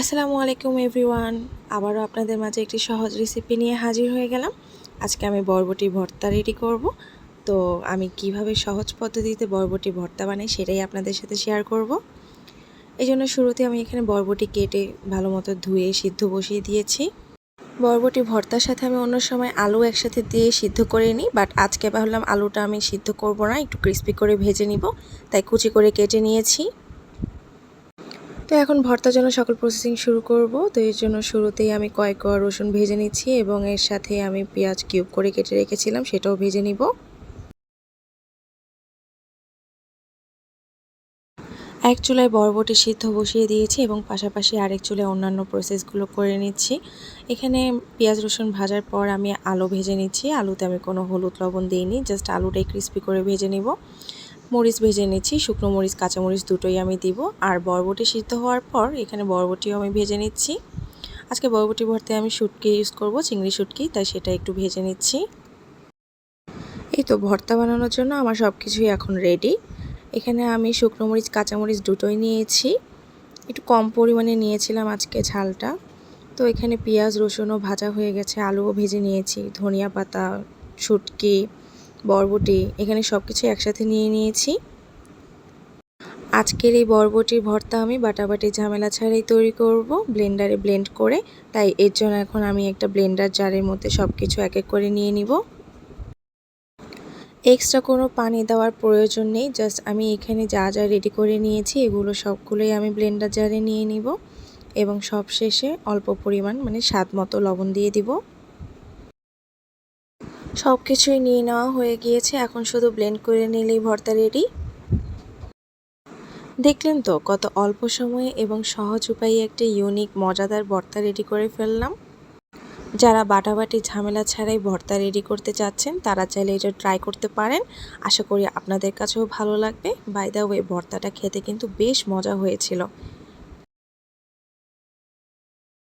আসসালামু আলাইকুম এভরিওয়ান। আবারও আপনাদের মাঝে একটি সহজ রেসিপি নিয়ে হাজির হয়ে গেলাম। আজকে আমি বরবটি ভর্তা রেডি করব। তো আমি কীভাবে সহজ পদ্ধতিতে বরবটি ভর্তা বানাই সেটাই আপনাদের সাথে শেয়ার করব। এই জন্য শুরুতে আমি এখানে বরবটি কেটে ভালো মতো ধুয়ে সিদ্ধ বসিয়ে দিয়েছি। বরবটি ভর্তার সাথে আমি অন্য সময় আলু একসাথে দিয়ে সিদ্ধ করে নিই বাট আজকে ভাবলাম আলুটা আমি সিদ্ধ করব না, একটু ক্রিস্পি করে ভেজে নিব, তাই কুচি করে কেটে নিয়েছি। তো এখন ভর্তার জন্য সকল প্রসেসিং শুরু করব। তো এর জন্য শুরুতেই আমি কয়েক কোয়া রসুন ভেজে নিচ্ছি এবং এর সাথে আমি পেঁয়াজ কিউব করে কেটে রেখেছিলাম, সেটাও ভেজে নিব। এক চুলায় বরবটি সিদ্ধ বসিয়ে দিয়েছি এবং পাশাপাশি আরেক চুলায় অন্যান্য প্রসেসগুলো করে নিচ্ছি। এখানে পেঁয়াজ রসুন ভাজার পর আমি আলু ভেজে নিচ্ছি। আলুতে আমি কোনো হলুদ লবণ দিইনি জাস্ট আলুটাই ক্রিস্পি করে ভেজে নিব। মরিচ ভেজে নিচ্ছি, শুকনো মরিচ কাঁচামরিচ দুটোই আমি দিব। আর বরবটি সিদ্ধ হওয়ার পর এখানে বরবটিও আমি ভেজে নিচ্ছি। আজকে বরবটি ভর্তে আমি শুটকি ইউজ করব, চিংড়ি শুটকি, তাই সেটা একটু ভেজে নিচ্ছি। এই তো ভর্তা বানানোর জন্য আমার সব কিছুই এখন রেডি এখানে আমি শুকনো মরিচ কাঁচামরিচ দুটোই নিয়েছি। একটু কম পরিমাণে নিয়েছিলাম আজকে ঝালটা। তো এখানে পেঁয়াজ, রসুনও ভাজা হয়ে গেছে, আলুও ভেজে নিয়েছি, ধনিয়া পাতা, শুটকি বরবটি, এখানে সব কিছু একসাথে নিয়ে নিয়েছি। আজকের এই বরবটির ভর্তা আমি বাটাবাটি ঝামেলা ছাড়াই তৈরি করব, ব্লেন্ডারে ব্লেন্ড করে। তাই এর জন্য এখন আমি একটা ব্লেন্ডার জারের মধ্যে সব কিছু এক এক করে নিয়ে নিব। এক্সট্রা কোনো পানি দেওয়ার প্রয়োজন নেই, জাস্ট আমি এখানে যা যা রেডি করে নিয়েছি, এগুলো সবগুলোই আমি ব্লেন্ডার জারে নিয়ে নিব। এবং সব শেষে অল্প পরিমাণ মানে স্বাদ মতো লবণ দিয়ে দিব। সব কিছুই নিয়ে নেওয়া হয়ে গিয়েছে। এখন শুধু ব্লেন্ড করে নিলেই ভর্তা রেডি দেখলেন তো, কত অল্প সময়ে এবং সহজ উপায়ে একটা ইউনিক মজাদার ভর্তা রেডি করে ফেললাম। যারা বাটাবাটি ঝামেলা ছাড়াই ভর্তা রেডি করতে চাচ্ছেন, তারা চাইলে এটা ট্রাই করতে পারেন। আশা করি আপনাদের কাছেও ভালো লাগবে। বাই দ্য ওয়ে ভর্তাটা খেতে কিন্তু বেশ মজা হয়েছিল।